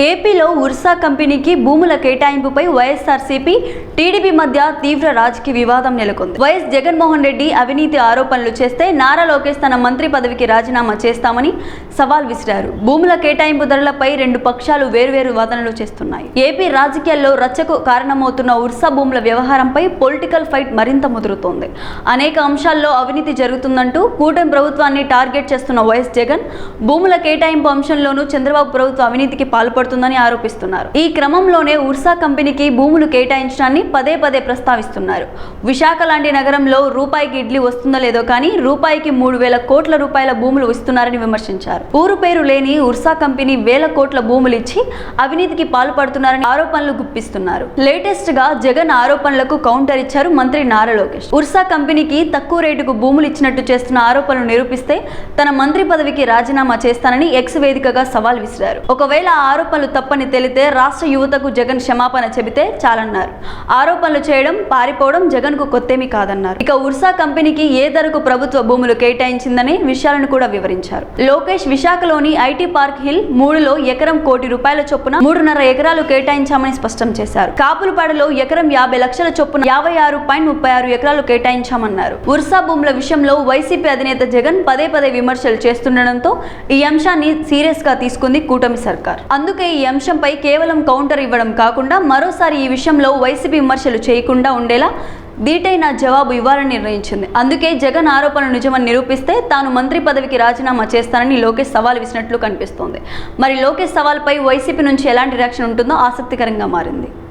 ఏపీలో ఉర్సా కంపెనీకి భూముల కేటాయింపుపై వైఎస్ఆర్సీపీ టీడీపీ మధ్య తీవ్ర రాజకీయ వివాదం నెలకొంది. వైఎస్ జగన్మోహన్ రెడ్డి అవినీతి ఆరోపణలు చేస్తే నారా లోకేష్ తన మంత్రి పదవికి రాజీనామా చేస్తామని సవాల్ విసిరారు. భూముల కేటాయింపు ధరలపై రెండు పక్షాలు వేర్వేరు వాదనలు చేస్తున్నాయి. ఏపీ రాజకీయాల్లో రచ్చకు కారణమవుతున్న ఉర్సా భూముల వ్యవహారంపై పొలిటికల్ ఫైట్ మరింత ముదురుతోంది. అనేక అంశాల్లో అవినీతి జరుగుతుందంటూ కూటమి ప్రభుత్వాన్ని టార్గెట్ చేస్తున్న వైఎస్ జగన్ భూముల కేటాయింపు అంశంలోనూ చంద్రబాబు ప్రభుత్వ అవినీతికి పాల్పడుతుందని ఆరోపిస్తున్నారు. ఈ క్రమంలోనే ఉర్సా కంపెనీకి భూములు కేటాయించడాన్ని పదే పదే ప్రస్తావిస్తున్నారు. విశాఖ లాంటి నగరంలో రూపాయికి ఇడ్లీ వస్తుందో లేదో కానీ రూపాయికి మూడు వేల కోట్ల రూపాయల భూములు ఇస్తున్నారని విమర్శించారు. ఊరు పేరు లేని ఉర్సా కంపెనీ వేల కోట్ల భూములు ఇచ్చి అవినీతికి పాల్పడుతున్నారని ఆరోపణలు గుప్పిస్తున్నారు. లేటెస్ట్గా జగన్ ఆరోపణలకు కౌంటర్ ఇచ్చారు మంత్రి నారా లోకేష్. ఉర్సా కంపెనీకి తక్కువ రేటుకు భూములు ఇచ్చినట్టు చేస్తున్న ఆరోపణలు నిరూపిస్తే తన మంత్రి పదవికి రాజీనామా చేస్తానని ఎక్స్ వేదికగా సవాల్ విసిరారు. ఒకవేళ ఆరోపణ ఆరోపణలు తప్పని తెలితే రాష్ట్ర యువతకు జగన్ క్షమాపణ చెబితే చాలన్నారు. ఆరోపణలు చేయడం పారిపోవడం జగన్కు కొత్తేమీ కాదన్నారు. ఇక ఉర్సా కంపెనీకి ఏ ధరకు ప్రభుత్వ భూములు కేటాయించిందని విషయాలను కూడా వివరించారు. లోకేష్ విశాఖలోని ఐటీ పార్క్ హిల్ మూడులో ఎకరం కోటి రూపాయల చొప్పున మూడున్నర ఎకరాలు కేటాయించామని స్పష్టం చేశారు. కాపులపాడలో ఎకరం యాభై లక్షల చొప్పున యాభై ఆరు పాయింట్ ముప్పై ఆరు ఎకరాలు కేటాయించామన్నారు. ఉర్సా భూముల విషయంలో వైసీపీ అధినేత జగన్ పదే పదే విమర్శలు చేస్తుండటంతో ఈ అంశాన్ని సీరియస్గా తీసుకుంది కూటమి సర్కార్. అందుకే ఈ అంశంపై కేవలం కౌంటర్ ఇవ్వడం కాకుండా మరోసారి ఈ విషయంలో వైసీపీ విమర్శలు చేయకుండా ఉండేలా దీటైన జవాబు ఇవ్వాలని నిర్ణయించింది. అందుకే జగన్ ఆరోపణలు నిజమని నిరూపిస్తే తాను మంత్రి పదవికి రాజీనామా చేస్తానని లోకేష్ సవాల్ విసినట్లు కనిపిస్తోంది. మరి లోకేష్ సవాల్పై వైసీపీ నుంచి ఎలాంటి రియాక్షన్ ఉంటుందో ఆసక్తికరంగా మారింది.